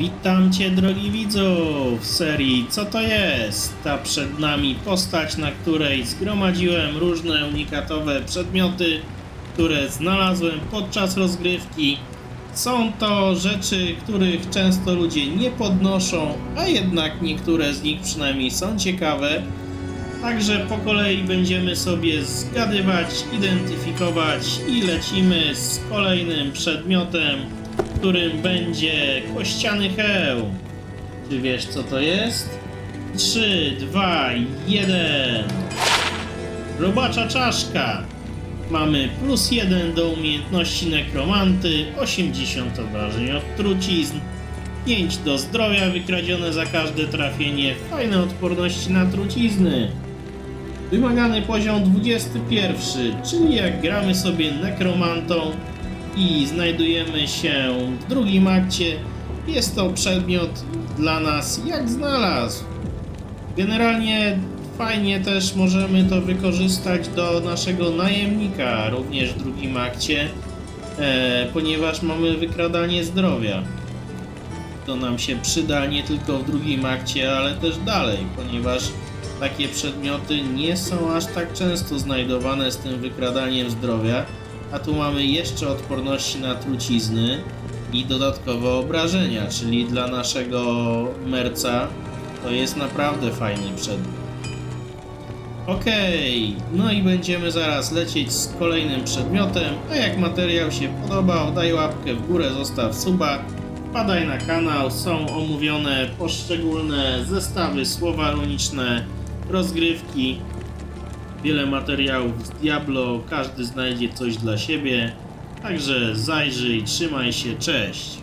Witam Cię drogi widzu w serii Co to jest? Ta przed nami postać, na której zgromadziłem różne unikatowe przedmioty, które znalazłem podczas rozgrywki. Są to rzeczy, których często ludzie nie podnoszą, a jednak niektóre z nich przynajmniej są ciekawe. Także po kolei będziemy sobie zgadywać, identyfikować i lecimy z kolejnym przedmiotem, którym będzie kościany hełm. Czy wiesz co to jest? 3, 2, 1. Robacza czaszka. Mamy plus 1 do umiejętności nekromanty, 80 obrażeń od trucizn, 5 do zdrowia wykradzione za każde trafienie, fajne odporności na trucizny. Wymagany poziom 21, czyli jak gramy sobie nekromantą i znajdujemy się w drugim akcie, jest to przedmiot dla nas jak znalazł. Generalnie fajnie też możemy to wykorzystać do naszego najemnika również w drugim akcie, e, ponieważ mamy wykradanie zdrowia. To nam się przyda nie tylko w drugim akcie, ale też dalej, ponieważ takie przedmioty nie są aż tak często znajdowane z tym wykradaniem zdrowia, a tu mamy jeszcze odporności na trucizny i dodatkowe obrażenia, czyli dla naszego merca to jest naprawdę fajny przedmiot. Okej, no i będziemy zaraz lecieć z kolejnym przedmiotem, a jak materiał się podobał, daj łapkę w górę, zostaw suba, wpadaj na kanał, są omówione poszczególne zestawy, słowa runiczne, rozgrywki, wiele materiałów z Diablo, każdy znajdzie coś dla siebie, także zajrzyj, trzymaj się, cześć!